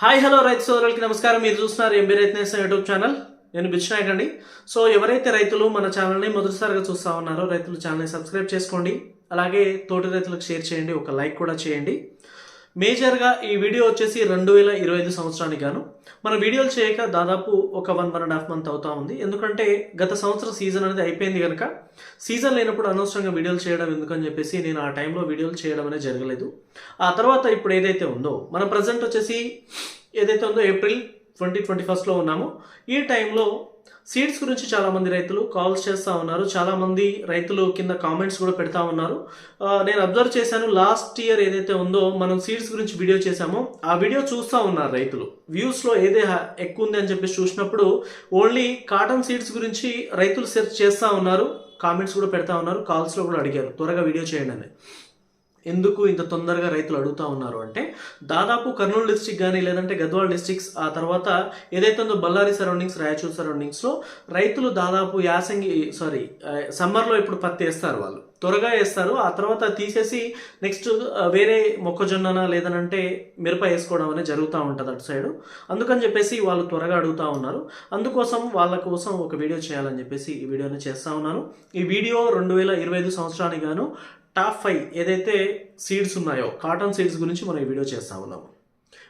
Hi hello రైతు సోదరులకి నమస్కారం. మీరు చూస్తున్నారు ఎంబీ రైతు యూట్యూబ్ ఛానల్. నేను బిచ్చినాయక్ అండి సో ఎవరైతే రైతులు మన ఛానల్ని మొదటిసారిగా చూస్తా ఉన్నారో రైతులు ఛానల్ని సబ్స్క్రైబ్ చేసుకోండి. అలాగే తోటి రైతులకు షేర్ చేయండి. ఒక లైక్ కూడా చేయండి. మేజర్గా ఈ వీడియో వచ్చేసి రెండు వేల ఇరవై ఐదు సంవత్సరానికి గాను. మన వీడియోలు చేయక దాదాపు ఒక one one and half month అవుతా ఉంది. ఎందుకంటే గత సంవత్సరం సీజన్ అనేది అయిపోయింది కనుక సీజన్ లేనప్పుడు అనవసరంగా వీడియోలు చేయడం ఎందుకని చెప్పేసి నేను ఆ టైంలో వీడియోలు చేయడం అనేది జరగలేదు. ఆ తర్వాత ఇప్పుడు ఏదైతే ఉందో మన ప్రజెంట్ వచ్చేసి ఏదైతే ఉందో ఏప్రిల్ ట్వంటీ ట్వంటీ ఫస్ట్లో ఉన్నామో ఈ టైంలో సీడ్స్ గురించి చాలామంది రైతులు కాల్స్ చేస్తూ ఉన్నారు. చాలామంది రైతులు కింద కామెంట్స్ కూడా పెడతా ఉన్నారు. నేను అబ్జర్వ్ చేశాను. లాస్ట్ ఇయర్ ఏదైతే ఉందో మనం సీడ్స్ గురించి వీడియో చేశామో ఆ వీడియో చూస్తూ ఉన్నారు రైతులు. వ్యూస్లో ఏదే ఎక్కువ ఉంది అని చెప్పేసి చూసినప్పుడు ఓన్లీ కాటన్ సీడ్స్ గురించి రైతులు సెర్చ్ చేస్తూ ఉన్నారు. కామెంట్స్ కూడా పెడతా ఉన్నారు. కాల్స్లో కూడా అడిగారు. త్వరగా వీడియో చేయండి అని. ఎందుకు ఇంత తొందరగా రైతులు అడుగుతా ఉన్నారు అంటే దాదాపు కర్నూలు డిస్టిక్ కానీ లేదంటే గద్వాల్ డిస్టిక్స్ ఆ తర్వాత ఏదైతే ఉందో బళ్ళారి సరౌండింగ్స్ రాయచూర్ సరౌండింగ్స్లో రైతులు దాదాపు యాసంగి సారీ సమ్మర్లో ఇప్పుడు పత్తి వేస్తారు వాళ్ళు. త్వరగా వేస్తారు. ఆ తర్వాత తీసేసి నెక్స్ట్ వేరే మొక్కజొన్న లేదనంటే మిరప వేసుకోవడం అనేది జరుగుతూ ఉంటుంది అటు సైడు అందుకని చెప్పేసి వాళ్ళు త్వరగా అడుగుతూ ఉన్నారు. అందుకోసం వాళ్ళ కోసం ఒక వీడియో చేయాలని చెప్పేసి ఈ వీడియోని చేస్తూ ఉన్నాను. ఈ వీడియో రెండు వేల ఇరవై ఐదు సంవత్సరానికి గాను టాప్ ఫైవ్ ఏదైతే సీడ్స్ ఉన్నాయో కాటన్ సీడ్స్ గురించి మనం ఈ వీడియో చేస్తా ఉన్నాము.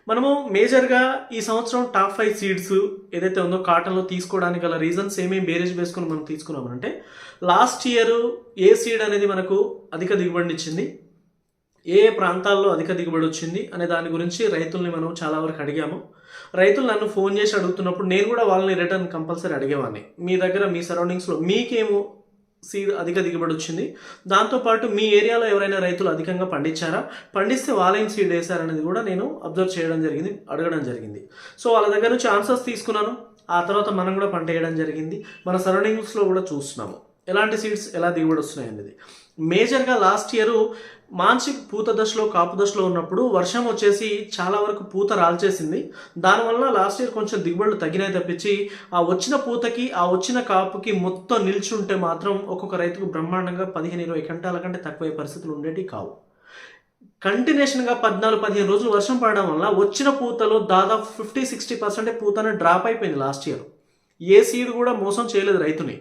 మనము మేజర్గా ఈ సంవత్సరం టాప్ ఫైవ్ సీడ్స్ ఏదైతే ఉందో కాటన్లో తీసుకోవడానికి గల రీజన్స్ ఏమేమి బేరేజ్ వేసుకొని మనం తీసుకున్నామంటే లాస్ట్ ఇయర్ ఏ సీడ్ అనేది మనకు అధిక దిగుబడిని ఇచ్చింది ఏ ఏ ప్రాంతాల్లో అధిక దిగుబడి వచ్చింది అనే దాని గురించి రైతుల్ని మనం చాలా వరకు అడిగాము. రైతులు నన్ను ఫోన్ చేసి అడుగుతున్నప్పుడు నేను కూడా వాళ్ళని రిటర్న్ కంపల్సరీ అడిగేవాడిని. మీ దగ్గర మీ సరౌండింగ్స్లో మీకేమో సీడ్ అధిక దిగుబడి వచ్చింది. దాంతోపాటు మీ ఏరియాలో ఎవరైనా రైతులు అధికంగా పండించారా? పండిస్తే వాళ్ళేం సీడ్ వేశారనేది కూడా నేను అబ్జర్వ్ చేయడం జరిగింది అడగడం జరిగింది. సో వాళ్ళ దగ్గర నుంచి ఆన్సర్స్ తీసుకున్నాను. ఆ తర్వాత మనం కూడా పంట వేయడం జరిగింది. మన సరౌండింగ్స్లో కూడా చూస్తున్నాము. ఎలాంటి సీడ్స్ ఎలా దిగుబడి వస్తున్నాయి అనేది మేజర్గా లాస్ట్ ఇయర్ మాన్సిక్ పూత దశలో కాపు దశలో ఉన్నప్పుడు వర్షం వచ్చేసి చాలా వరకు పూత రాల్చేసింది. దానివల్ల లాస్ట్ ఇయర్ కొంచెం దిగుబడులు తగ్గినాయి తప్పించి ఆ వచ్చిన పూతకి ఆ వచ్చిన కాపుకి మొత్తం నిల్చుంటే మాత్రం ఒక్కొక్క రైతుకు బ్రహ్మాండంగా పదిహేను ఇరవై గంటల కంటే తక్కువ పరిస్థితులు ఉండేవి కావు. కంటిన్యూషన్గా పద్నాలుగు పదిహేను రోజులు వర్షం పడడం వల్ల వచ్చిన పూతలో దాదాపు ఫిఫ్టీ సిక్స్టీ పర్సెంట్ పూతనే డ్రాప్ అయిపోయింది లాస్ట్ ఇయర్. ఏ సీడ్ కూడా మోసం చేయలేదు రైతుని.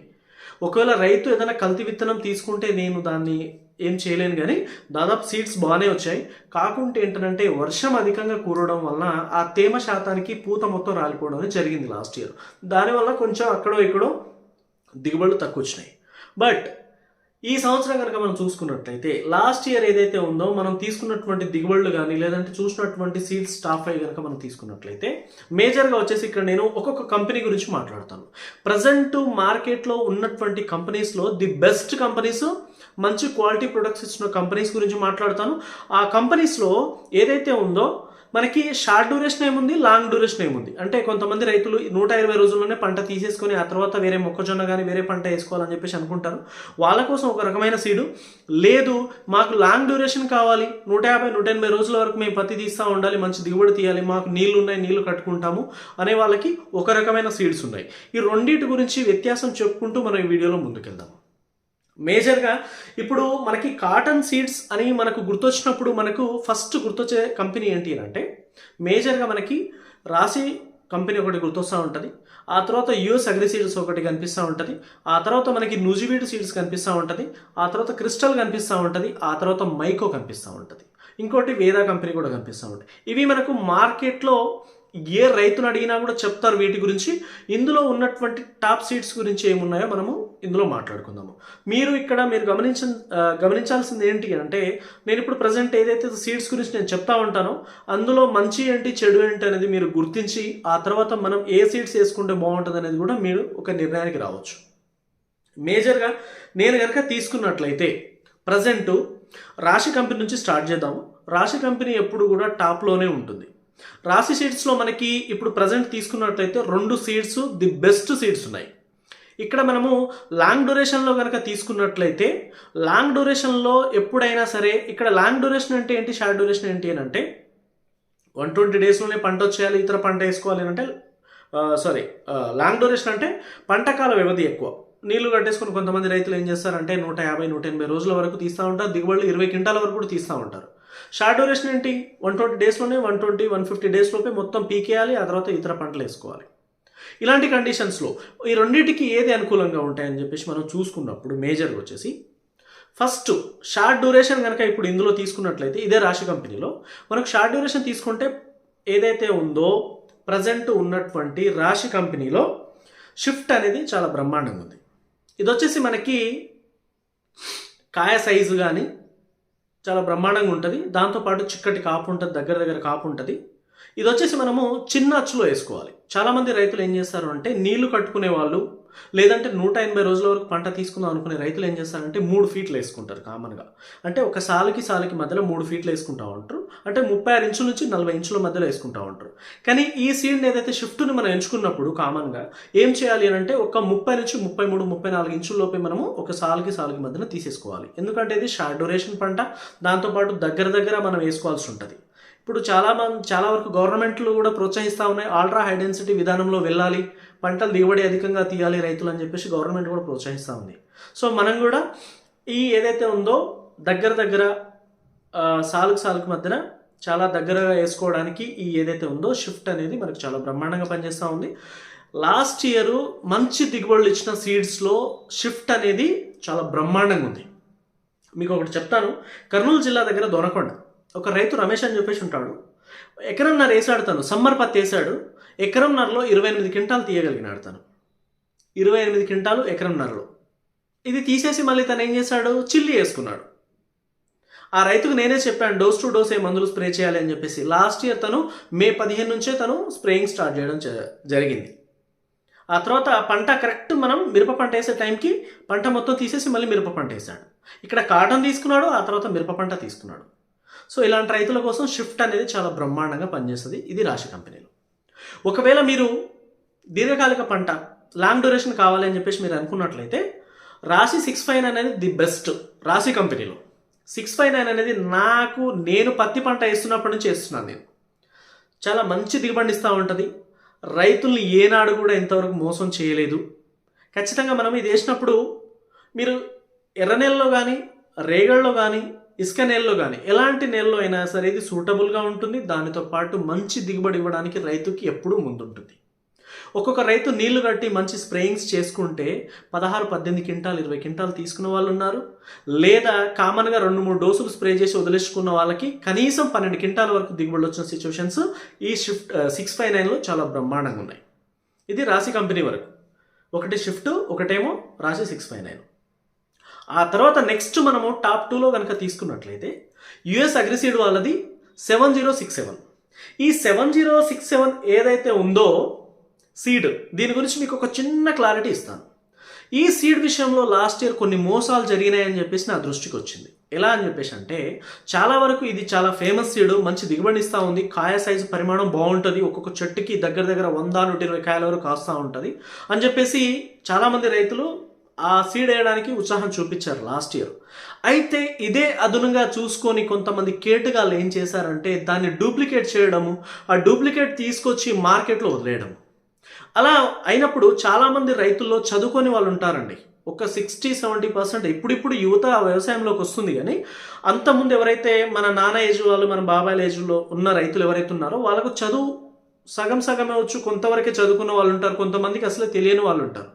ఒకవేళ రైతు ఏదైనా కల్తీ విత్తనం తీసుకుంటే నేను దాన్ని ఏం చేయలేను కానీ దాదాపు సీడ్స్ బాగానే వచ్చాయి. కాకుంటే ఏంటంటే వర్షం అధికంగా కూరడం వలన ఆ తేమ శాతానికి పూత మొత్తం రాలిపోవడం జరిగింది లాస్ట్ ఇయర్ దానివల్ల కొంచెం అక్కడో ఇక్కడో దిగుబడులు తక్కువ వచ్చినాయి బట్ ఈ సంవత్సరం కనుక మనం చూసుకున్నట్లయితే లాస్ట్ ఇయర్ ఏదైతే ఉందో మనం తీసుకున్నటువంటి దిగుబడులు కానీ లేదంటే చూసినటువంటి సీల్స్ స్టాఫ్ అయ్యి కనుక మనం తీసుకున్నట్లయితే మేజర్గా వచ్చేసి ఇక్కడ నేను ఒక్కొక్క కంపెనీ గురించి మాట్లాడతాను. ప్రజెంట్ మార్కెట్లో ఉన్నటువంటి కంపెనీస్లో ది బెస్ట్ కంపెనీస్ మంచి క్వాలిటీ ప్రొడక్ట్స్ ఇచ్చిన కంపెనీస్ గురించి మాట్లాడతాను. ఆ కంపెనీస్లో ఏదైతే ఉందో మనకి షార్ట్ డ్యూరేషన్ ఏముంది? లాంగ్ డ్యూరేషన్ ఏముంది? అంటే కొంతమంది రైతులు నూట ఇరవై రోజుల్లోనే పంట తీసేసుకొని ఆ తర్వాత వేరే మొక్కజొన్న కానీ వేరే పంట వేసుకోవాలని చెప్పేసి అనుకుంటారు. వాళ్ళ కోసం ఒక రకమైన సీడు. లేదు మాకు లాంగ్ డ్యూరేషన్ కావాలి. నూట యాభై నూట ఎనభై రోజుల వరకు మేము పత్తి తీస్తూ ఉండాలి మంచి దిగుబడి తీయాలి మాకు నీళ్ళు ఉన్నాయి నీళ్ళు కట్టుకుంటాము అనే వాళ్ళకి ఒక రకమైన సీడ్స్ ఉన్నాయి. ఈ రెండింటి గురించి వ్యత్యాసం చెప్పుకుంటూ మనం ఈ వీడియోలో ముందుకెళ్దాము మేజర్గా ఇప్పుడు మనకి కాటన్ సీడ్స్ అని మనకు గుర్తొచ్చినప్పుడు మనకు ఫస్ట్ గుర్తొచ్చే కంపెనీ ఏంటి అని అంటే మేజర్గా మనకి రాసి కంపెనీ ఒకటి గుర్తొస్తూ ఉంటుంది. ఆ తర్వాత యుఎస్ అగ్రి సీడ్స్ ఒకటి కనిపిస్తూ ఉంటుంది. ఆ తర్వాత మనకి నుజివీడ్ సీడ్స్ కనిపిస్తూ ఉంటుంది. ఆ తర్వాత క్రిస్టల్ కనిపిస్తూ ఉంటుంది. ఆ తర్వాత మైకో కనిపిస్తూ ఉంటుంది. ఇంకోటి వేదా కంపెనీ కూడా కనిపిస్తూ ఉంటుంది. ఇవి మనకు మార్కెట్లో ఏ రైతును అడిగినా కూడా చెప్తారు వీటి గురించి. ఇందులో ఉన్నటువంటి టాప్ సీడ్స్ గురించి ఏమున్నాయో మనము ఇందులో మాట్లాడుకుందాము. మీరు ఇక్కడ మీరు గమనించ గమనించాల్సింది ఏంటి అంటే నేను ఇప్పుడు ప్రజెంట్ ఏదైతే సీడ్స్ గురించి నేను చెప్తా ఉంటానో అందులో మంచి ఏంటి చెడు ఏంటి అనేది మీరు గుర్తించి ఆ తర్వాత మనం ఏ సీడ్స్ వేసుకుంటే బాగుంటుంది అనేది కూడా మీరు ఒక నిర్ణయానికి రావచ్చు. మేజర్గా నేను కనుక తీసుకున్నట్లయితే ప్రజెంట్ రాశి కంపెనీ నుంచి స్టార్ట్ చేద్దాము. రాశి కంపెనీ ఎప్పుడు కూడా టాప్లోనే ఉంటుంది. రాశి సీడ్స్లో మనకి ఇప్పుడు ప్రజెంట్ తీసుకున్నట్లయితే రెండు సీడ్స్ ది బెస్ట్ సీడ్స్ ఉన్నాయి. ఇక్కడ మనము లాంగ్ డ్యూరేషన్లో కనుక తీసుకున్నట్లయితే లాంగ్ డ్యూరేషన్లో ఎప్పుడైనా సరే ఇక్కడ లాంగ్ డ్యూరేషన్ అంటే ఏంటి షార్ట్ డ్యూరేషన్ ఏంటి అని అంటే వన్ ట్వంటీ డేస్లోనే పంట వచ్చేయాలి ఇతర పంట వేసుకోవాలి అని అంటే సారీ లాంగ్ డ్యూరేషన్ అంటే పంట కాల వ్యవధి ఎక్కువ. నీళ్ళు కట్టేసుకుని కొంతమంది రైతులు ఏం చేస్తారంటే నూట యాభై నూట ఎనభై రోజుల వరకు తీస్తూ ఉంటారు దిగుబడులు ఇరవై క్వింటాల వరకు కూడా తీస్తూ ఉంటారు. షార్ట్ డ్యూరేషన్ ఏంటి? వన్ ట్వంటీ డేస్లోనే one twenty one fifty days లోపే మొత్తం పీకేయాలి ఆ తర్వాత ఇతర పంటలు వేసుకోవాలి. ఇలాంటి కండిషన్స్లో ఈ రెండింటికి ఏది అనుకూలంగా ఉంటాయని చెప్పేసి మనం చూసుకున్నప్పుడు మేజర్గా వచ్చేసి ఫస్ట్ షార్ట్ డ్యూరేషన్ కనుక ఇప్పుడు ఇందులో తీసుకున్నట్లయితే ఇదే రాశి కంపెనీలో మనకు షార్ట్ డ్యూరేషన్ తీసుకుంటే ఏదైతే ఉందో ప్రజెంట్ ఉన్నటువంటి రాశి కంపెనీలో షిఫ్ట్ అనేది చాలా బ్రహ్మాండంగా ఉంది. ఇది వచ్చేసి మనకి కాయ సైజు కానీ చాలా బ్రహ్మాండంగా ఉంటుంది. దాంతోపాటు చిక్కటి కాపు ఉంటుంది దగ్గర దగ్గర కాపు ఉంటుంది. ఇది వచ్చేసి మనము చిన్న అచ్చులో వేసుకోవాలి. చాలామంది రైతులు ఏం చేస్తారు అంటే నీళ్ళు కట్టుకునే వాళ్ళు లేదంటే నూట ఎనభై రోజుల వరకు పంట తీసుకుందాం అనుకునే రైతులు ఏం చేస్తారంటే మూడు ఫీట్లు వేసుకుంటారు కామన్గా అంటే ఒక సాలుకి సాలుకి మధ్యలో మూడు ఫీట్లు వేసుకుంటా ఉంటారు. అంటే ముప్పై ఆరు ఇంచుల నుంచి నలభై ఇంచుల మధ్యలో వేసుకుంటా ఉంటారు. కానీ ఈ సీడ్ని ఏదైతే షిఫ్ట్ని మనం ఎంచుకున్నప్పుడు కామన్గా ఏం చేయాలి అని అంటే ఒక ముప్పై నుంచి ముప్పై మూడు ముప్పై నాలుగు ఇంచుల లోపే మనము ఒక సాలుకి సాలుకి మధ్యన తీసేసుకోవాలి. ఎందుకంటే ఇది షార్ట్ డ్యూరేషన్ పంట. దాంతోపాటు దగ్గర దగ్గర మనం వేసుకోవాల్సి ఉంటుంది. ఇప్పుడు చాలా మంది చాలా వరకు గవర్నమెంట్లు కూడా ప్రోత్సహిస్తూ ఉన్నాయి. ఆల్ట్రా హై డెన్సిటీ విధానంలో వెళ్ళాలి. పంటలు దిగుబడి అధికంగా తీయాలి రైతులు అని చెప్పేసి గవర్నమెంట్ కూడా ప్రోత్సహిస్తూ ఉంది. సో మనం కూడా ఈ ఏదైతే ఉందో దగ్గర దగ్గర సాలుకు సాలుకు మధ్యన చాలా దగ్గరగా వేసుకోవడానికి ఈ ఏదైతే ఉందో షిఫ్ట్ అనేది మనకు చాలా బ్రహ్మాండంగా పనిచేస్తూ ఉంది. లాస్ట్ ఇయర్ మంచి దిగుబడులు ఇచ్చిన సీడ్స్లో షిఫ్ట్ అనేది చాలా బ్రహ్మాండంగా ఉంది. మీకు ఒకటి చెప్తాను. కర్నూలు జిల్లా దగ్గర దొనకొండ. ఒక రైతు రమేష్ అని చెప్పేసి ఉంటాడు. ఎకరంన్నర వేసాడు తను. సమ్మర్ పత్తి వేసాడు. ఎకరంన్నరలో ఇరవై ఎనిమిది క్వింటాలు తీయగలిగినాడు తను. ఇరవై ఎనిమిది క్వింటాలు ఎకరంన్నరలో ఇది తీసేసి మళ్ళీ తను ఏం చేశాడు? చిల్లి వేసుకున్నాడు. ఆ రైతుకు నేనే చెప్పాను డోస్ టు డోస్ ఏ మందులు స్ప్రే చేయాలి అని చెప్పేసి. లాస్ట్ ఇయర్ తను మే పదిహేను నుంచే తను స్ప్రేయింగ్ స్టార్ట్ చేయడం జ- జరిగింది. ఆ తర్వాత పంట కరెక్ట్ మనం మిరప పంట వేసే టైంకి పంట మొత్తం తీసేసి మళ్ళీ మిరప పంట వేసాడు ఇక్కడ కాటన్ తీసుకున్నాడు ఆ తర్వాత మిరప పంట తీసుకున్నాడు. సో ఇలాంటి రైతుల కోసం షిఫ్ట్ అనేది చాలా బ్రహ్మాండంగా పనిచేస్తుంది. ఇది రాశి కంపెనీలు. ఒకవేళ మీరు దీర్ఘకాలిక పంట లాంగ్ డ్యూరేషన్ కావాలి అని చెప్పేసి మీరు అనుకున్నట్లయితే రాశి సిక్స్ ఫైవ్ నైన్ అనేది ది బెస్ట్ రాశి కంపెనీలో. సిక్స్ ఫైవ్ నైన్ అనేది నాకు నేను పత్తి పంట వేస్తున్నప్పటి నుంచి వేస్తున్నాను నేను. చాలా మంచి దిగుబడి ఇస్తూ ఉంటుంది. రైతుల్ని ఏనాడు కూడా ఇంతవరకు మోసం చేయలేదు. ఖచ్చితంగా మనం ఇది వేసినప్పుడు మీరు ఎర్ర నెలలో కానీ రేగళ్ళలో కానీ ఇసుక నేలలో కానీ ఎలాంటి నేలలో అయినా సరే ఇది సూటబుల్గా ఉంటుంది. దానితో పాటు మంచి దిగుబడి ఇవ్వడానికి రైతుకి ఎప్పుడూ ముందుంటుంది. ఒక్కొక్క రైతు నీళ్ళు కట్టి మంచి స్ప్రేయింగ్స్ చేసుకుంటే పదహారు పద్దెనిమిది క్వింటాలు ఇరవై క్వింటాలు తీసుకున్న వాళ్ళు ఉన్నారు లేదా కామన్గా రెండు మూడు డోసులు స్ప్రే చేసి వదిలేసుకున్న వాళ్ళకి కనీసం పన్నెండు క్వింటాల వరకు దిగుబడి వచ్చిన సిచ్యువేషన్స్ ఈ షిఫ్ట్ సిక్స్ ఫైవ్ నైన్లో చాలా బ్రహ్మాండంగా ఉన్నాయి. ఇది రాశి కంపెనీ వరకు. ఒకటి షిఫ్ట్ ఒకటేమో రాశి సిక్స్ ఫైవ్ నైన్ ఆ తర్వాత నెక్స్ట్ మనము టాప్ టూలో కనుక తీసుకున్నట్లయితే యుఎస్ అగ్రిసీడ్ వాళ్ళది సెవెన్ జీరో సిక్స్ సెవెన్ ఈ సెవెన్ జీరో సిక్స్ సెవెన్ ఏదైతే ఉందో సీడ్ దీని గురించి మీకు ఒక చిన్న క్లారిటీ ఇస్తాను. ఈ సీడ్ విషయంలో లాస్ట్ ఇయర్ కొన్ని మోసాలు జరిగినాయని చెప్పేసి నా దృష్టికి వచ్చింది. ఎలా అని చెప్పేసి అంటే చాలా వరకు ఇది చాలా ఫేమస్ సీడ్ మంచి దిగుబడి ఇస్తూ ఉంది కాయ సైజు పరిమాణం బాగుంటుంది ఒక్కొక్క చెట్టుకి దగ్గర దగ్గర వంద నూట ఇరవై కాయల వరకు కాస్తూ ఉంటుంది అని చెప్పేసి చాలామంది రైతులు ఆ సీడ్ వేయడానికి ఉత్సాహం చూపించారు లాస్ట్ ఇయర్ అయితే ఇదే అదునుగా చూసుకొని కొంతమంది కేటుగాళ్ళు ఏం చేశారంటే దాన్ని డూప్లికేట్ చేయడము ఆ డూప్లికేట్ తీసుకొచ్చి మార్కెట్లో వదిలేయడం అలా అయినప్పుడు చాలామంది రైతుల్లో చదువుకొని వాళ్ళు ఉంటారండి. ఒక సిక్స్టీ సెవెంటీ పర్సెంట్ ఇప్పుడిప్పుడు యువత వ్యవసాయంలోకి వస్తుంది కానీ అంతకుముందు ఎవరైతే మన నాన్న ఏజ్ వాళ్ళు మన బాబాయ్ ఏజ్లో ఉన్న రైతులు ఎవరైతే ఉన్నారో వాళ్ళకు చదువు సగం సగమే వచ్చు కొంతవరకే చదువుకున్న వాళ్ళు ఉంటారు కొంతమందికి అసలు తెలియని వాళ్ళు ఉంటారు.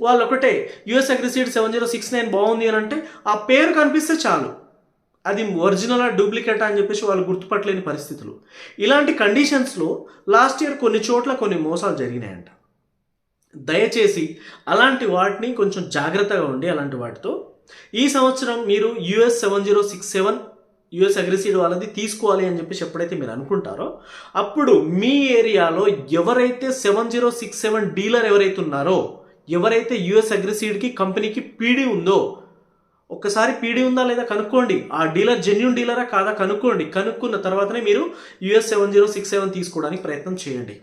వాళ్ళు ఒకటే US Agriseed seven zero six nine బాగుంది అని అంటే ఆ పేరు కనిపిస్తే చాలు. అది ఒరిజినల్ డూప్లికేట్ అని చెప్పేసి వాళ్ళు గుర్తుపట్టలేని పరిస్థితులు. ఇలాంటి కండిషన్స్లో లాస్ట్ ఇయర్ కొన్ని చోట్ల కొన్ని మోసాలు జరిగినాయంట. దయచేసి అలాంటి వాటిని కొంచెం జాగ్రత్తగా ఉండి అలాంటి వాటితో ఈ సంవత్సరం మీరు US seven zero six seven US Agriseed వాళ్ళది తీసుకోవాలి అని చెప్పేసి ఎప్పుడైతే మీరు అనుకుంటారో అప్పుడు మీ ఏరియాలో ఎవరైతే seven zero six seven dealer ఎవరైతే ఉన్నారో ఎవరైతే యుఎస్ అగ్రిసీడ్కి కంపెనీకి పీడీ ఉందో ఒక్కసారి పీడీ ఉందా లేదా కనుక్కోండి. ఆ డీలర్ జెన్యున్ డీలరా కాదా కనుక్కోండి. కనుక్కున్న తర్వాతనే మీరు US seven zero six seven తీసుకోవడానికి ప్రయత్నం చేయండి.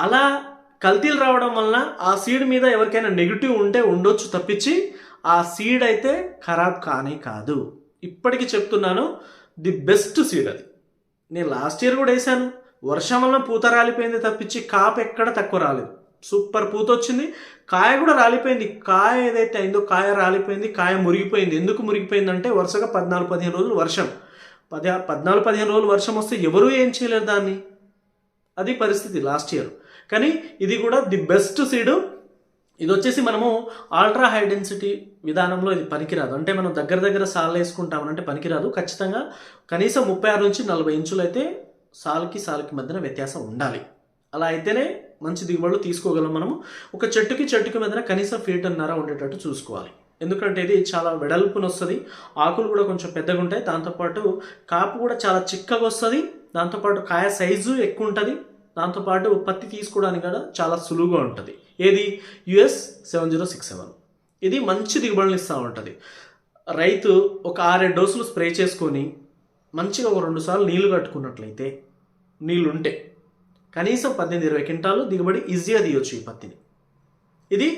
అలా కల్తీలు రావడం వలన ఆ సీడ్ మీద ఎవరికైనా నెగిటివ్ ఉంటే ఉండొచ్చు తప్పించి ఆ సీడ్ అయితే ఖరాబ్ కానే కాదు. ఇప్పటికీ చెప్తున్నాను ది బెస్ట్ సీడ్ అది. నేను లాస్ట్ ఇయర్ కూడా వేసాను వర్షం వలన పూత రాలిపోయింది తప్పించి కాపు ఎక్కడ తక్కువ రాలేదు. సూపర్ పూత వచ్చింది. కాయ కూడా రాలిపోయింది. కాయ ఏదైతే అయిందో కాయ రాలిపోయింది. కాయ మురిగిపోయింది. ఎందుకు మురిగిపోయిందంటే వరుసగా పద్నాలుగు పదిహేను రోజులు వర్షం. పది పద్నాలుగు పదిహేను రోజులు వర్షం వస్తే ఎవరూ ఏం చేయలేరు దాన్ని? అది పరిస్థితి లాస్ట్ ఇయర్. కానీ ఇది కూడా ది బెస్ట్ సీడు. ఇది వచ్చేసి మనము ఆల్ట్రా హై డెన్సిటీ విధానంలో ఇది పనికిరాదు. అంటే మనం దగ్గర దగ్గర సాల్ వేసుకుంటామనంటే పనికిరాదు ఖచ్చితంగా. కనీసం ముప్పై ఆరు నుంచి నలభై ఇంచులు అయితే సాల్కి సాల్కి మధ్యన వ్యత్యాసం ఉండాలి. అలా అయితేనే మంచి దిగుబడులు తీసుకోగలం మనము. ఒక చెట్టుకి చెట్టుకి మధ్యన కనీసం ఫీట్ అన్నర ఉండేటట్టు చూసుకోవాలి. ఎందుకంటే ఇది చాలా వెడల్పున వస్తుంది ఆకులు కూడా కొంచెం పెద్దగా ఉంటాయి దాంతోపాటు కాపు కూడా చాలా చిక్కగా వస్తుంది దాంతోపాటు కాయ సైజు ఎక్కువ ఉంటుంది దాంతోపాటు పత్తి తీసుకోవడానికి కూడా చాలా సులువుగా ఉంటుంది. ఏది? US seven zero six seven. ఇది మంచి దిగుబడులు ఇస్తూ ఉంటుంది. రైతు ఒక ఆరేడు డోసులు స్ప్రే చేసుకొని మంచిగా ఒక రెండు సార్లు నీళ్ళు కట్టుకున్నట్లయితే నీళ్ళు ఉంటే కనీసం పద్దెనిమిది ఇరవై క్వింటాలు దిగుబడి ఈజీగా తీయొచ్చు ఈ పత్తిని. ఇది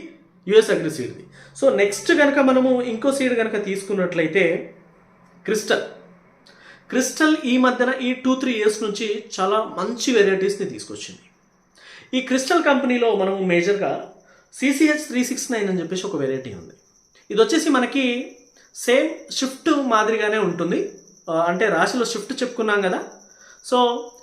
యుఎస్ అగ్రి సీడ్ది. సో నెక్స్ట్ కనుక మనము ఇంకో సీడ్ కనుక తీసుకున్నట్లయితే క్రిస్టల్. క్రిస్టల్ ఈ మధ్యన ఈ టూ త్రీ ఇయర్స్ నుంచి చాలా మంచి వెరైటీస్ని తీసుకొచ్చింది. ఈ క్రిస్టల్ కంపెనీలో మనము మేజర్గా సిసిహెచ్ త్రీ సిక్స్ నైన్ అని చెప్పేసి ఒక వెరైటీ ఉంది. ఇది వచ్చేసి మనకి సేమ్ షిఫ్ట్ మాదిరిగానే ఉంటుంది. అంటే రాశిలో షిఫ్ట్ చెప్పుకున్నాం కదా సో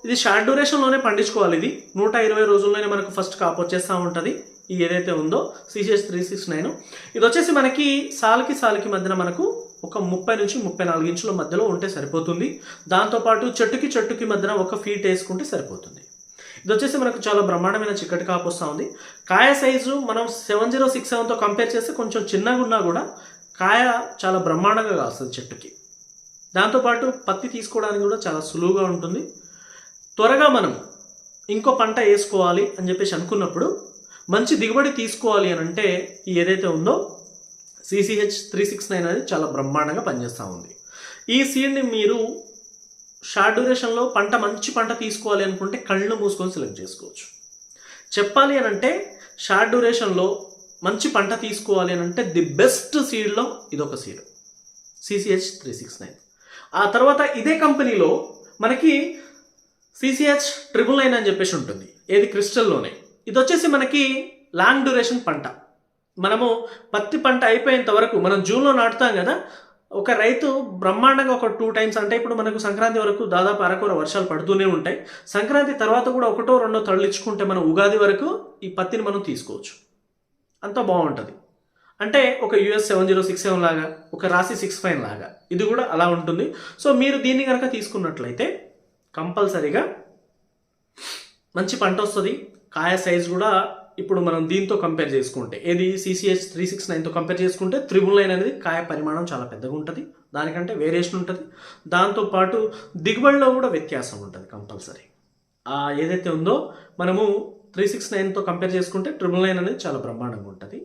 ఇది షార్ట్ డ్యూరేషన్లోనే పండించుకోవాలి ఇది. నూట ఇరవై రోజుల్లోనే మనకు ఫస్ట్ కాపు వచ్చేస్తూ ఉంటుంది. ఈ ఏదైతే ఉందో సిసిఎస్ త్రీ సిక్స్ నైన్ ఇది వచ్చేసి మనకి సాల్కి సాల్కి మధ్యన మనకు ఒక ముప్పై నుంచి ముప్పై నాలుగు ఇంచుల మధ్యలో ఉంటే సరిపోతుంది. దాంతోపాటు చెట్టుకి చెట్టుకి మధ్యన ఒక ఫీట్ వేసుకుంటే సరిపోతుంది. ఇది వచ్చేసి మనకు చాలా బ్రహ్మాండమైన చిక్కటి కాపు వస్తూ ఉంది. కాయ సైజు మనం సెవెన్ జీరో సిక్స్ సెవెన్తో కంపేర్ చేస్తే కొంచెం చిన్నగా ఉన్నా కూడా కాయ చాలా బ్రహ్మాండంగా కాస్తుంది చెట్టుకి. దాంతోపాటు పత్తి తీసుకోవడానికి కూడా చాలా సులువుగా ఉంటుంది. త్వరగా మనం ఇంకో పంట వేసుకోవాలి అని చెప్పేసి అనుకున్నప్పుడు మంచి దిగుబడి తీసుకోవాలి అని అంటే ఈ ఏదైతే ఉందో సిసిహెచ్ త్రీ సిక్స్ నైన్ అనేది చాలా బ్రహ్మాండంగా పనిచేస్తూ ఉంది. ఈ సీడ్ని మీరు షార్ట్ డ్యూరేషన్లో పంట మంచి పంట తీసుకోవాలి అనుకుంటే కళ్ళు మూసుకొని సెలెక్ట్ చేసుకోవచ్చు. చెప్పాలి అని అంటే షార్ట్ డ్యూరేషన్లో మంచి పంట తీసుకోవాలి అని అంటే ది బెస్ట్ సీడ్లో ఇదొక seed CCH three six nine ఆ తర్వాత ఇదే కంపెనీలో మనకి సిసిహెచ్ ట్రిపుల్ నైన్ అని చెప్పేసి ఉంటుంది. ఏది క్రిస్టల్లోనే ఇది వచ్చేసి మనకి లాంగ్ డ్యూరేషన్ పంట. మనము పత్తి పంట అయిపోయేంత వరకు మనం జూన్లో నాటుతాం కదా ఒక రైతు బ్రహ్మాండంగా ఒక టూ టైమ్స్ అంటే ఇప్పుడు మనకు సంక్రాంతి వరకు దాదాపు అరకూర వర్షాలు పడుతూనే ఉంటాయి. సంక్రాంతి తర్వాత కూడా ఒకటో రెండో తరలించుకుంటే మనం ఉగాది వరకు ఈ పత్తిని మనం తీసుకోవచ్చు. అంత బాగుంటుంది. అంటే ఒక US seven zero six seven లాగా ఒక రాశి సిక్స్ ఫైవ్ లాగా ఇది కూడా అలా ఉంటుంది. సో మీరు దీన్ని కనుక తీసుకున్నట్లయితే కంపల్సరీగా మంచి పంట వస్తుంది. కాయ సైజ్ కూడా ఇప్పుడు మనం దీంతో కంపేర్ చేసుకుంటే ఏది సిసిహెచ్ త్రీ సిక్స్ నైన్తో కంపేర్ చేసుకుంటే త్రిబుల్ నైన్ అనేది కాయ పరిమాణం చాలా పెద్దగా ఉంటుంది. దానికంటే వేరియేషన్ ఉంటుంది. దాంతోపాటు దిగుబడిలో కూడా వ్యత్యాసం ఉంటుంది కంపల్సరీ. ఆ ఏదైతే ఉందో మనము త్రీ సిక్స్ నైన్తో కంపేర్ చేసుకుంటే ట్రిపుల్ నైన్ అనేది చాలా బ్రహ్మాండంగా ఉంటుంది.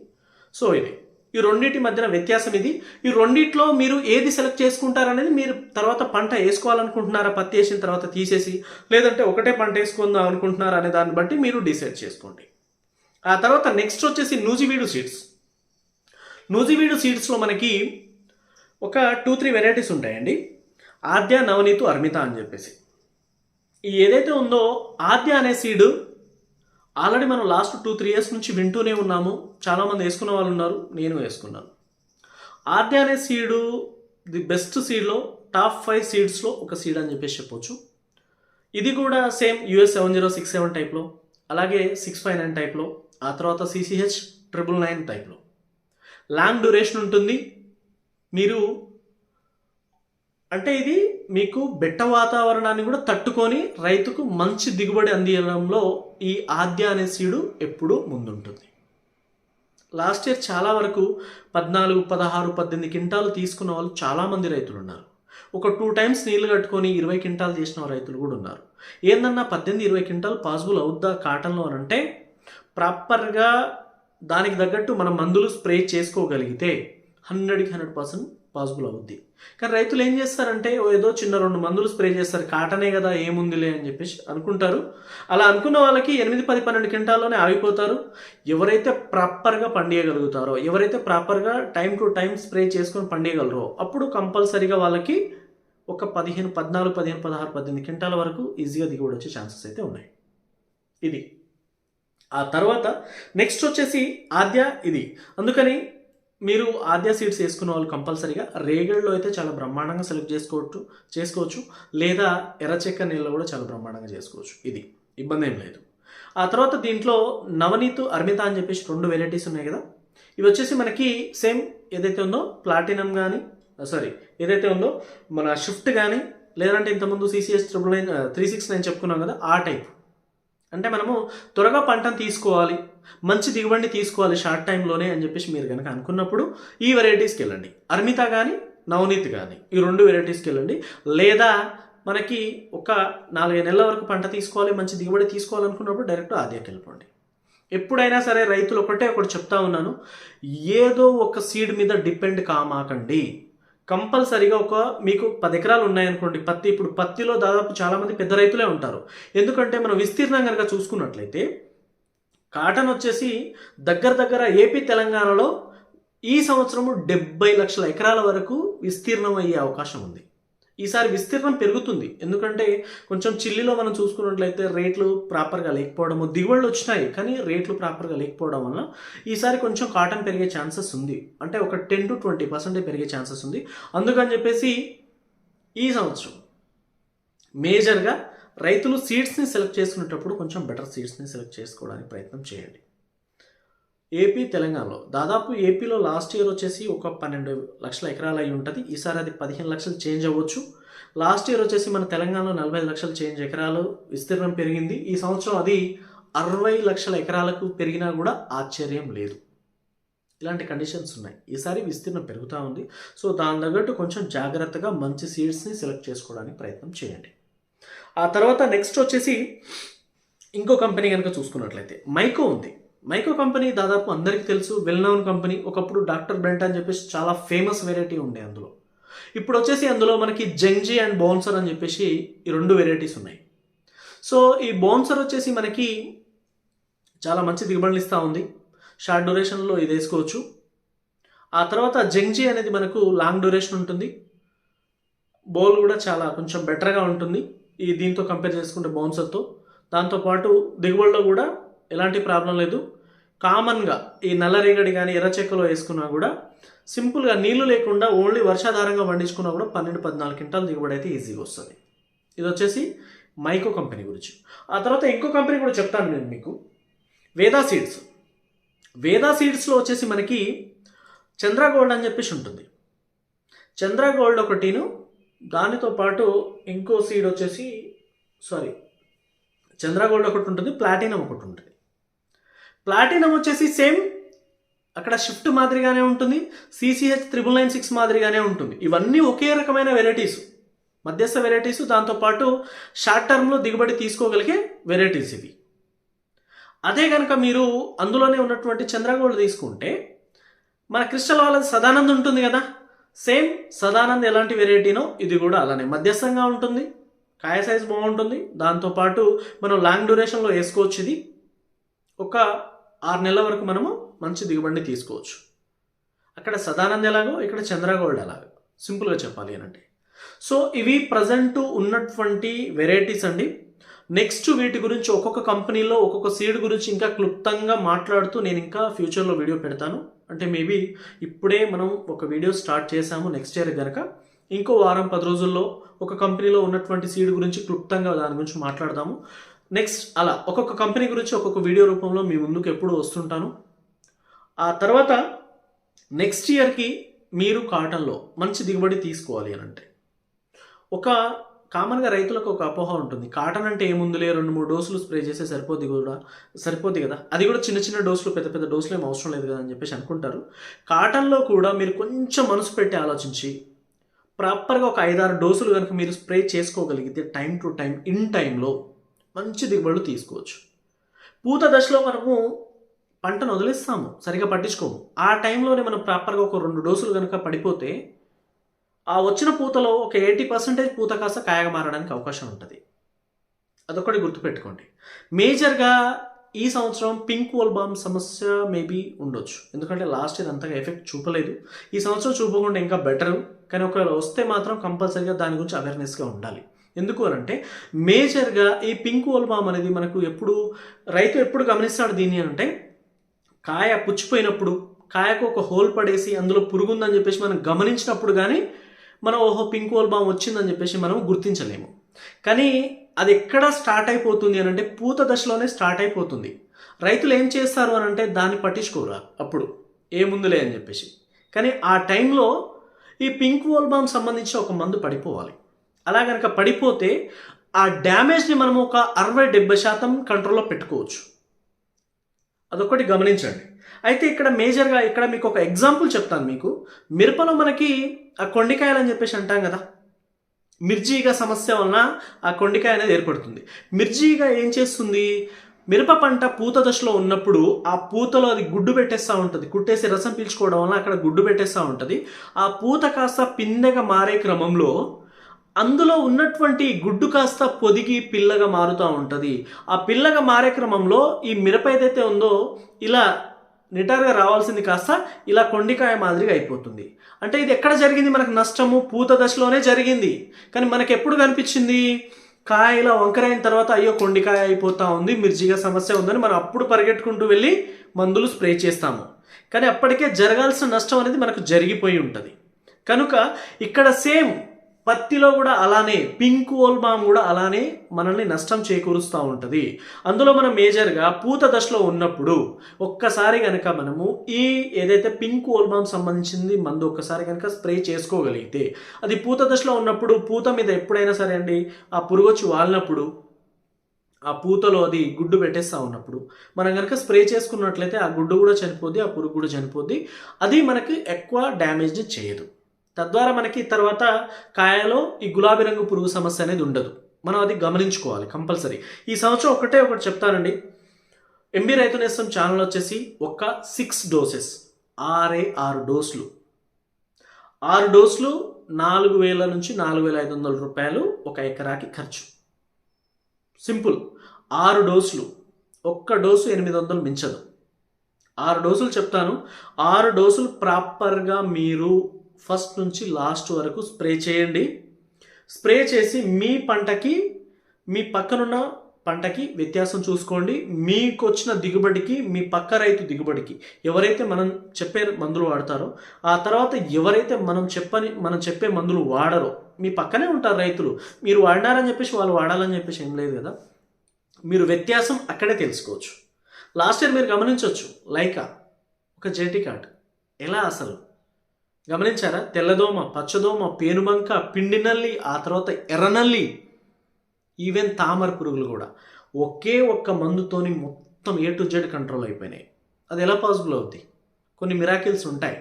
సో ఇది. ఈ రెండింటి మధ్యన వ్యత్యాసం ఇది. ఈ రెండిట్లో మీరు ఏది సెలెక్ట్ చేసుకుంటారనేది మీరు తర్వాత పంట వేసుకోవాలనుకుంటున్నారా పత్తి వేసిన తర్వాత తీసేసి లేదంటే ఒకటే పంట వేసుకుందాం అనుకుంటున్నారా అనే దాన్ని బట్టి మీరు డిసైడ్ చేసుకోండి. ఆ తర్వాత నెక్స్ట్ వచ్చేసి నూజివీడు సీడ్స్ నూజివీడు సీడ్స్లో మనకి ఒక టూ త్రీ వెరైటీస్ ఉంటాయండి. ఆద్య నవనీతు అర్మిత అని చెప్పేసి. ఈ ఏదైతే ఉందో ఆద్య అనే సీడు ఆల్రెడీ మనం లాస్ట్ టూ త్రీ ఇయర్స్ నుంచి వింటూనే ఉన్నాము. చాలామంది వేసుకున్న వాళ్ళు ఉన్నారు. నేను వేసుకున్నాను. ఆద్య అనే సీడు ది బెస్ట్ సీడ్లో టాప్ ఫైవ్ సీడ్స్లో ఒక సీడ్ అని చెప్పేసి చెప్పొచ్చు. ఇది కూడా same US seven zero six seven టైప్లో అలాగే సిక్స్ ఫైవ్ నైన్ టైప్లో ఆ తర్వాత సిసిహెచ్ ట్రిపుల్ నైన్ టైప్లో. లాంగ్ డ్యూరేషన్ ఉంటుంది. మీరు అంటే ఇది మీకు బెట్ట వాతావరణాన్ని కూడా తట్టుకొని రైతుకు మంచి దిగుబడి అందించడంలో ఈ ఆద్య అనే సీడు ఎప్పుడూ ముందుంటుంది. లాస్ట్ ఇయర్ చాలా వరకు పద్నాలుగు పదహారు పద్దెనిమిది క్వింటాలు తీసుకున్న వాళ్ళు చాలామంది రైతులు ఉన్నారు. ఒక టూ టైమ్స్ నీళ్ళు కట్టుకొని ఇరవై కింటాలు చేసిన రైతులు కూడా ఉన్నారు. ఏందన్నా పద్దెనిమిది ఇరవై కింటాలు పాసిబుల్ అవుద్దా కాటన్లో అని అంటే ప్రాపర్గా దానికి తగ్గట్టు మనం మందులు స్ప్రే చేసుకోగలిగితే హండ్రెడ్కి హండ్రెడ్ పర్సెంట్ పాసిబుల్ అవుద్ది. కానీ రైతులు ఏం చేస్తారంటే ఏదో చిన్న రెండు మందులు స్ప్రే చేస్తారు కాటనే కదా ఏముందిలే అని చెప్పేసి అనుకుంటారు. అలా అనుకున్న వాళ్ళకి ఎనిమిది పది పన్నెండు క్వింటాల్లోనే ఆగిపోతారు. ఎవరైతే ప్రాపర్గా పండియగలుగుతారో ఎవరైతే ప్రాపర్గా టైం టు టైం స్ప్రే చేసుకొని పండియగలరో అప్పుడు కంపల్సరీగా వాళ్ళకి ఒక పదిహేను పద్నాలుగు పదిహేను పదహారు పద్దెనిమిది క్వింటాల వరకు ఈజీగా దిగుబడి వచ్చే ఛాన్సెస్ అయితే ఉన్నాయి. ఇది. ఆ తర్వాత నెక్స్ట్ వచ్చేసి ఆద్య ఇది. అందుకని మీరు ఆద్య సీడ్స్ వేసుకున్న వాళ్ళు కంపల్సరీగా రేగడిలో అయితే చాలా బ్రహ్మాండంగా సెలెక్ట్ చేసుకోవచ్చు చేసుకోవచ్చు. లేదా ఎర్రచెక్క నీళ్ళలో కూడా చాలా బ్రహ్మాండంగా చేసుకోవచ్చు. ఇది ఇబ్బంది ఏం లేదు. ఆ తర్వాత దీంట్లో నవనీత్ అర్మిత అని చెప్పేసి రెండు వెరైటీస్ ఉన్నాయి కదా. ఇవి వచ్చేసి మనకి సేమ్ ఏదైతే ఉందో ప్లాటినం కానీ సారీ ఏదైతే ఉందో మన షిఫ్ట్ కానీ లేదంటే ఇంతకుముందు CCS triple nine three six nine చెప్పుకున్నాం కదా ఆ టైప్ అంటే మనము త్వరగా పంటను తీసుకోవాలి మంచి దిగుబడిని తీసుకోవాలి షార్ట్ టైంలోనే అని చెప్పేసి మీరు కనుక అనుకున్నప్పుడు ఈ వెరైటీస్కి వెళ్ళండి. అర్మిత కానీ నవనీత్ కానీ ఈ రెండు వెరైటీస్కి వెళ్ళండి. లేదా మనకి ఒక నాలుగైదు నెలల వరకు పంట తీసుకోవాలి మంచి దిగుబడి తీసుకోవాలనుకున్నప్పుడు డైరెక్ట్ ఆద్యకి వెళ్ళిపోండి. ఎప్పుడైనా సరే రైతులు ఒకటే ఒకటి చెప్తా ఉన్నాను. ఏదో ఒక సీడ్ మీద డిపెండ్ కామాకండి. కంపల్సరీగా ఒక మీకు పది ఎకరాలు ఉన్నాయనుకోండి పత్తి ఇప్పుడు పత్తిలో దాదాపు చాలామంది పెద్ద రైతులే ఉంటారు. ఎందుకంటే మనం విస్తీర్ణం కనుక చూసుకున్నట్లయితే కాటన్ వచ్చేసి దగ్గర దగ్గర ఏపీ తెలంగాణలో ఈ సంవత్సరము డెబ్బై లక్షల ఎకరాల వరకు విస్తీర్ణం అయ్యే అవకాశం ఉంది. ఈసారి విస్తీర్ణం పెరుగుతుంది. ఎందుకంటే కొంచెం చిల్లిలో మనం చూసుకున్నట్లయితే రేట్లు ప్రాపర్గా లేకపోవడము దిగుబడులు వచ్చినాయి. కానీ రేట్లు ప్రాపర్గా లేకపోవడం వల్ల ఈసారి కొంచెం కాటన్ పెరిగే ఛాన్సెస్ ఉంది. అంటే ఒక టెన్ టు ట్వంటీ పర్సెంటే పెరిగే ఛాన్సెస్ ఉంది. అందుకని చెప్పేసి ఈ సంవత్సరం మేజర్గా రైతులు సీడ్స్ని సెలెక్ట్ చేసుకునేటప్పుడు కొంచెం బెటర్ సీడ్స్ని సెలెక్ట్ చేసుకోవడానికి ప్రయత్నం చేయండి. ఏపీ తెలంగాణలో దాదాపు ఏపీలో లాస్ట్ ఇయర్ వచ్చేసి ఒక పన్నెండు లక్షల ఎకరాలు అయి ఉంటుంది. ఈసారి అది పదిహేను లక్షలు చేంజ్ అవ్వచ్చు. లాస్ట్ ఇయర్ వచ్చేసి మన తెలంగాణలో నలభై లక్షలు చేంజ్ ఎకరాలు విస్తీర్ణం పెరిగింది. ఈ సంవత్సరం అది అరవై లక్షల ఎకరాలకు పెరిగినా కూడా ఆశ్చర్యం లేదు. ఇలాంటి కండిషన్స్ ఉన్నాయి. ఈసారి విస్తీర్ణం పెరుగుతూ ఉంది. సో దాని తగ్గట్టు కొంచెం జాగ్రత్తగా మంచి సీడ్స్ని సెలెక్ట్ చేసుకోవడానికి ప్రయత్నం చేయండి. ఆ తర్వాత నెక్స్ట్ వచ్చేసి ఇంకో కంపెనీ కనుక చూసుకున్నట్లయితే మైకో ఉంది. మైకో కంపెనీ దాదాపు అందరికీ తెలుసు. వెల్ నోన్ కంపెనీ ఒకప్పుడు డాక్టర్ బ్రెంట్ అని చెప్పేసి చాలా ఫేమస్ వెరైటీ ఉండే అందులో. ఇప్పుడు వచ్చేసి అందులో మనకి జంగ్జీ అండ్ బౌన్సర్ అని చెప్పేసి ఈ రెండు వెరైటీస్ ఉన్నాయి. సో ఈ బౌన్సర్ వచ్చేసి మనకి చాలా మంచి దిగుబడులు ఇస్తూ ఉంది. షార్ట్ డ్యూరేషన్లో ఇది వేసుకోవచ్చు. ఆ తర్వాత జంగ్జీ అనేది మనకు లాంగ్ డ్యూరేషన్ ఉంటుంది. బౌల్ కూడా చాలా కొంచెం బెటర్గా ఉంటుంది. ఈ దీంతో కంపేర్ చేసుకుంటే బౌన్సర్తో దాంతోపాటు దిగుబడిలో కూడా ఎలాంటి ప్రాబ్లం లేదు. కామన్గా ఈ నల్లరేగడి కానీ ఎర్ర చెక్కలో వేసుకున్నా కూడా సింపుల్గా నీళ్ళు లేకుండా ఓన్లీ వర్షాధారంగా పండించుకున్నా కూడా పన్నెండు పద్నాలుగు క్వింటాలు దిగుబడి అయితే ఈజీగా వస్తుంది. ఇది వచ్చేసి మైకో కంపెనీ గురించి. ఆ తర్వాత ఇంకో కంపెనీ కూడా చెప్తాను నేను మీకు. వేదా సీడ్స్. వేదా సీడ్స్లో వచ్చేసి మనకి చంద్ర గోల్డ్ అని చెప్పేసి ఉంటుంది. చంద్ర గోల్డ్ ఒకటిను దానితో పాటు ఇంకో సీడ్ వచ్చేసి సారీ చంద్ర గోల్డ్ ఒకటి ఉంటుంది ప్లాటినం ఒకటి ఉంటుంది. ప్లాటినం వచ్చేసి సేమ్ అక్కడ షిఫ్ట్ మాదిరిగానే ఉంటుంది సిసిహెచ్ త్రిబుల్ నైన్ సిక్స్ మాదిరిగానే ఉంటుంది. ఇవన్నీ ఒకే రకమైన వెరైటీస్. మధ్యస్థ వెరైటీస్ దాంతోపాటు షార్ట్ టర్మ్లో దిగుబడి తీసుకోగలిగే వెరైటీస్ ఇవి. అదే కనుక మీరు అందులోనే ఉన్నటువంటి చంద్రగోల్డ్ తీసుకుంటే మన క్రిస్టల్ వాళ్ళది సదానంద్ ఉంటుంది కదా? సేమ్ సదానంద్ ఎలాంటి వెరైటీనో ఇది కూడా అలానే. మధ్యస్థంగా ఉంటుంది కాయ సైజ్ బాగుంటుంది. దాంతోపాటు మనం లాంగ్ డ్యూరేషన్లో వేసుకోవచ్చు ఇది. ఒక ఆరు నెలల వరకు మనము మంచి దిగుబడిని తీసుకోవచ్చు. అక్కడ సదానంద్ ఎలాగో ఇక్కడ చంద్రగోల్డ్ ఎలాగో. సింపుల్గా చెప్పాలి అని అంటే. సో ఇవి ప్రజెంట్ ఉన్నటువంటి వెరైటీస్ అండి. నెక్స్ట్ వీటి గురించి ఒక్కొక్క కంపెనీలో ఒక్కొక్క సీడ్ గురించి ఇంకా క్లుప్తంగా మాట్లాడుతూ నేను ఇంకా ఫ్యూచర్లో వీడియో పెడతాను. అంటే మేబీ ఇప్పుడే మనం ఒక వీడియో స్టార్ట్ చేసాము నెక్స్ట్ ఇయర్ కనుక ఇంకో వారం పది రోజుల్లో ఒక కంపెనీలో ఉన్నటువంటి సీడ్ గురించి క్లుప్తంగా దాని గురించి మాట్లాడదాము. నెక్స్ట్ అలా ఒక్కొక్క కంపెనీ గురించి ఒక్కొక్క వీడియో రూపంలో మీ ముందుకు ఎప్పుడు వస్తుంటాను. ఆ తర్వాత నెక్స్ట్ ఇయర్కి మీరు కాటన్లో మంచి దిగుబడి తీసుకోవాలి అని అంటే ఒక కామన్గా రైతులకు ఒక అపోహ ఉంటుంది. కాటన్ అంటే ఏముందిలే? రెండు మూడు డోసులు స్ప్రే చేస్తే సరిపోద్ది కూడా సరిపోద్ది కదా? అది కూడా చిన్న చిన్న డోసులు పెద్ద పెద్ద డోసులు ఏం అవసరం లేదు కదా అని చెప్పేసి అనుకుంటారు. కాటన్లో కూడా మీరు కొంచెం మనసు పెట్టి ఆలోచించి ప్రాపర్గా ఒక ఐదారు డోసులు కనుక మీరు స్ప్రే చేసుకోగలిగితే టైం టు టైం ఇన్ టైంలో మంచి దిగుబడులు తీసుకోవచ్చు. పూత దశలో మనము పంటను వదిలేస్తాము సరిగా పట్టించుకోము. ఆ టైంలోనే మనం ప్రాపర్గా ఒక రెండు డోసులు కనుక పడిపోతే ఆ వచ్చిన పూతలో ఒక ఎయిటీ పర్సెంటేజ్ పూత కాస్త కాయగా మారడానికి అవకాశం ఉంటుంది. అదొకటి గుర్తుపెట్టుకోండి. మేజర్గా ఈ సంవత్సరం పింక్ బామ్ సమస్య మేబీ ఉండొచ్చు. ఎందుకంటే లాస్ట్ ఇయర్ అంతగా ఎఫెక్ట్ చూపలేదు. ఈ సంవత్సరం చూపకుండా ఇంకా బెటర్. కానీ ఒకవేళ వస్తే మాత్రం కంపల్సరీగా దాని గురించి అవేర్నెస్గా ఉండాలి. ఎందుకు అని అంటే మేజర్గా ఈ పింక్ ఓల్బామ్ అనేది మనకు ఎప్పుడు రైతు ఎప్పుడు గమనిస్తాడు దీన్ని అంటే కాయ పుచ్చిపోయినప్పుడు కాయకు ఒక హోల్ పడేసి అందులో పురుగు ఉందని చెప్పేసి మనం గమనించినప్పుడు కానీ మనం ఓహో పింక్ ఓల్బామ్ వచ్చిందని చెప్పేసి మనం గుర్తించలేము. కానీ అది ఎక్కడ స్టార్ట్ అయిపోతుంది అని అంటే పూత దశలోనే స్టార్ట్ అయిపోతుంది. రైతులు ఏం చేస్తారు అని అంటే దాన్ని పట్టించుకోరు అప్పుడు. ఏముందులే అని చెప్పేసి. కానీ ఆ టైంలో ఈ పింక్ ఓల్బామ్ సంబంధించి ఒక మందు పడిపోవాలి. అలా కనుక పడిపోతే ఆ డ్యామేజ్ని మనం ఒక అరవై డెబ్బై శాతం కంట్రోల్లో పెట్టుకోవచ్చు. అదొకటి గమనించండి. అయితే ఇక్కడ మేజర్గా ఇక్కడ మీకు ఒక ఎగ్జాంపుల్ చెప్తాను మీకు. మిరపలో మనకి ఆ కొండికాయలు అని చెప్పేసి అంటాం కదా. మిర్జీగా సమస్య వలన ఆ కొండికాయ అనేది ఏర్పడుతుంది. మిర్జీగా ఏం చేస్తుంది? మిరప పంట పూత దశలో ఉన్నప్పుడు ఆ పూతలో అది గుడ్డు పెట్టేస్తూ ఉంటుంది. కుట్టేసి రసం పీల్చుకోవడం వల్ల అక్కడ గుడ్డు పెట్టేస్తూ ఉంటుంది. ఆ పూత కాస్త పిందెగా మారే క్రమంలో అందులో ఉన్నటువంటి గుడ్డు కాస్త పొదిగి పిల్లగా మారుతూ ఉంటుంది. ఆ పిల్లగా మారే క్రమంలో ఈ మిరప ఏదైతే ఉందో ఇలా నిటారుగా రావాల్సింది కాస్త ఇలా కొండికాయ మాదిరిగా అయిపోతుంది. అంటే ఇది ఎక్కడ జరిగింది? మనకు నష్టము పూత దశలోనే జరిగింది. కానీ మనకు ఎప్పుడు కనిపించింది? కాయ ఇలా వంకరైన తర్వాత అయ్యో కొండికాయ అయిపోతా ఉంది మిర్చిగా సమస్య ఉందని మనం అప్పుడు పరిగెట్టుకుంటూ వెళ్ళి మందులు స్ప్రే చేస్తాము. కానీ అప్పటికే జరగాల్సిన నష్టం అనేది మనకు జరిగిపోయి ఉంటుంది. కనుక ఇక్కడ సేమ్ పత్తిలో కూడా అలానే పింక్ ఓల్బామ్ కూడా అలానే మనల్ని నష్టం చేకూరుస్తూ ఉంటుంది. అందులో మనం మేజర్గా పూత దశలో ఉన్నప్పుడు ఒక్కసారి కనుక మనము ఈ ఏదైతే పింక్ ఓల్బామ్ సంబంధించింది మందు ఒక్కసారి కనుక స్ప్రే చేసుకోగలిగితే అది పూత దశలో ఉన్నప్పుడు పూత మీద ఎప్పుడైనా సరే అండి ఆ పురుగు వచ్చి వాలినప్పుడు ఆ పూతలో అది గుడ్డు పెట్టేస్తూ ఉన్నప్పుడు మనం కనుక స్ప్రే చేసుకున్నట్లయితే ఆ గుడ్డు కూడా చనిపోద్ది ఆ పురుగు కూడా చనిపోద్ది. అది మనకి ఎక్కువ డ్యామేజ్ చేయదు. తద్వారా మనకి తర్వాత కాయలో ఈ గులాబీ రంగు పురుగు సమస్య అనేది ఉండదు. మనం అది గమనించుకోవాలి కంపల్సరీ. ఈ సంవత్సరం ఒకటే ఒకటి చెప్తానండి. ఎంబీ రైతు నేస్తం ఛానల్ వచ్చేసి ఒక సిక్స్ డోసెస్ ఆరే ఆరు డోసులు. ఆరు డోసులు నాలుగు వేల నుంచి నాలుగు వేల ఐదు వందల రూపాయలు ఒక ఎకరాకి ఖర్చు. సింపుల్. ఆరు డోసులు. ఒక్క డోసు ఎనిమిది వందలు మించదు. ఆరు డోసులు చెప్తాను. ఆరు డోసులు ప్రాపర్గా మీరు ఫస్ట్ నుంచి లాస్ట్ వరకు స్ప్రే చేయండి. స్ప్రే చేసి మీ పంటకి మీ పక్కనున్న పంటకి వ్యత్యాసం చూసుకోండి. మీకు వచ్చిన దిగుబడికి మీ పక్క రైతు దిగుబడికి ఎవరైతే మనం చెప్పే మందులు వాడతారో ఆ తర్వాత ఎవరైతే మనం చెప్పని మనం చెప్పే మందులు వాడరో మీ పక్కనే ఉంటారు రైతులు. మీరు వాడినారని చెప్పేసి వాళ్ళు వాడాలని చెప్పేసి ఏం లేదు కదా. మీరు వ్యత్యాసం అక్కడే తెలుసుకోవచ్చు. లాస్ట్ ఇయర్ మీరు గమనించవచ్చు లైకా ఒక జేటీ కార్డ్. ఎలా అసలు? గమనించారా? తెల్లదోమ పచ్చదోమ పేనుబంక పిండి నల్లి ఆ తర్వాత ఎర్రనల్లి ఈవెన్ తామర పురుగులు కూడా ఒకే ఒక్క మందుతోని మొత్తం ఏ టు జెడ్ కంట్రోల్ అయిపోయినాయి. అది ఎలా పాసిబుల్ అవుద్ది? కొన్ని మిరాకిల్స్ ఉంటాయి.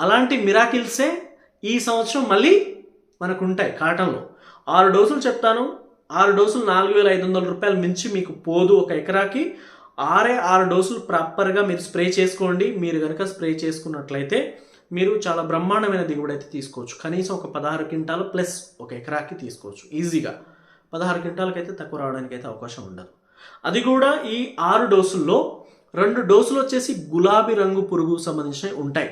అలాంటి మిరాకిల్సే ఈ సంవత్సరం మళ్ళీ మనకు ఉంటాయి కాటన్లో ఆరు డోసులు చెప్తాను. ఆరు డోసులు నాలుగు వేల ఐదు వందల రూపాయలు మించి మీకు పోదు ఒక ఎకరాకి. ఆరే ఆరు డోసులు ప్రాపర్గా మీరు స్ప్రే చేసుకోండి. మీరు కనుక స్ప్రే చేసుకున్నట్లయితే మీరు చాలా బ్రహ్మాండమైన దిగుబడి అయితే తీసుకోవచ్చు. కనీసం ఒక పదహారు క్వింటాలు ప్లస్ ఒక ఎకరాకి తీసుకోవచ్చు. ఈజీగా. పదహారు క్వింటాలకైతే తక్కువ రావడానికి అయితే అవకాశం ఉండదు. అది కూడా ఈ ఆరు డోసుల్లో రెండు డోసులు వచ్చేసి గులాబీ రంగు పురుగు సంబంధించినవి ఉంటాయి.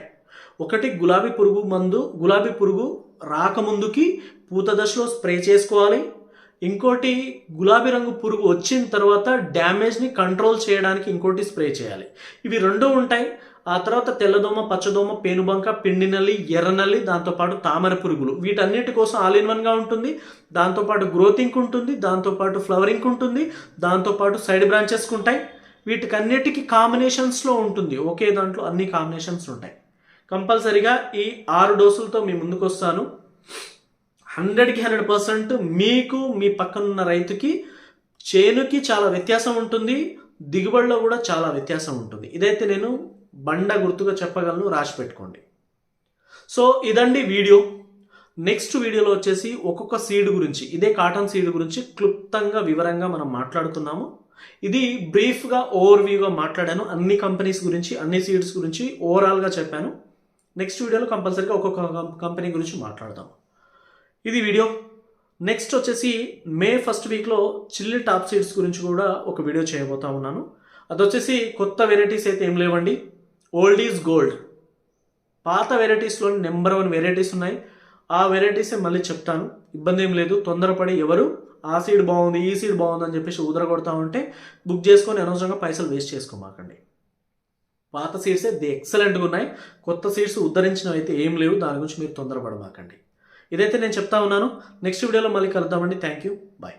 ఒకటి గులాబీ పురుగు మందు గులాబీ పురుగు రాకముందుకి పూత దశలో స్ప్రే చేసుకోవాలి. ఇంకోటి గులాబీ రంగు పురుగు వచ్చిన తర్వాత డ్యామేజ్ని కంట్రోల్ చేయడానికి ఇంకోటి స్ప్రే చేయాలి. ఇవి రెండు ఉంటాయి. ఆ తర్వాత తెల్లదోమ పచ్చదోమ పేనుబంక పిండి నల్లి ఎర్ర నల్లి దాంతోపాటు తామర పురుగులు. వీటన్నిటి కోసం ఆల్ ఇన్ వన్గా ఉంటుంది. దాంతోపాటు గ్రోతింగ్ ఉంటుంది. దాంతోపాటు ఫ్లవరింగ్ ఉంటుంది. దాంతోపాటు సైడ్ బ్రాంచెస్ ఉంటాయి. వీటికన్నిటికీ కాంబినేషన్స్లో ఉంటుంది. ఒకే దాంట్లో అన్ని కాంబినేషన్స్ ఉంటాయి. కంపల్సరీగా ఈ ఆరు డోసులతో మీ ముందుకు వస్తాను. హండ్రెడ్కి హండ్రెడ్ పర్సెంట్ మీకు మీ పక్కనున్న రైతుకి చేనుకి చాలా వ్యత్యాసం ఉంటుంది. దిగుబడిలో కూడా చాలా వ్యత్యాసం ఉంటుంది. ఇదైతే నేను బండ గుర్తుగా చెప్పగలను రాసి పెట్టుకోండి. సో ఇదండి వీడియో. నెక్స్ట్ వీడియోలో వచ్చేసి ఒక్కొక్క సీడ్ గురించి ఇదే కాటన్ సీడ్ గురించి క్లుప్తంగా వివరంగా మనం మాట్లాడుతున్నాము. ఇది బ్రీఫ్గా ఓవర్వ్యూగా మాట్లాడాను. అన్ని కంపెనీస్ గురించి అన్ని సీడ్స్ గురించి ఓవరాల్గా చెప్పాను. నెక్స్ట్ వీడియోలో కంపల్సరీగా ఒక్కొక్క కంపెనీ గురించి మాట్లాడదాం ఇది వీడియో. నెక్స్ట్ వచ్చేసి మే ఫస్ట్ వీక్లో చిల్లి టాప్ సీడ్స్ గురించి కూడా ఒక వీడియో చేయబోతా ఉన్నాను. అది వచ్చేసి కొత్త వెరైటీస్ అయితే ఏం లేవండి. Old is gold. పాత వెరైటీస్లో నెంబర్ వన్ వెరైటీస్ ఉన్నాయి. ఆ వెరైటీసే మళ్ళీ చెప్తాను. ఇబ్బంది ఏం లేదు. తొందరపడి ఎవరు ఆ సీడ్ బాగుంది ఈ సీడ్ బాగుంది అని చెప్పేసి ఉదరగొడతా ఉంటే బుక్ చేసుకొని అనవసరంగా పైసలు వేస్ట్ చేసుకోమాకండి. పాత సీడ్సే ది ఎక్సలెంట్గా ఉన్నాయి. కొత్త సీడ్స్ ఉద్ధరించినవి అయితే ఏం లేవు. దాని గురించి మీరు తొందరపడమాకండి. ఇదైతే నేను చెప్తా ఉన్నాను. నెక్స్ట్ వీడియోలో మళ్ళీ కలుద్దామండి. Thank you. బాయ్.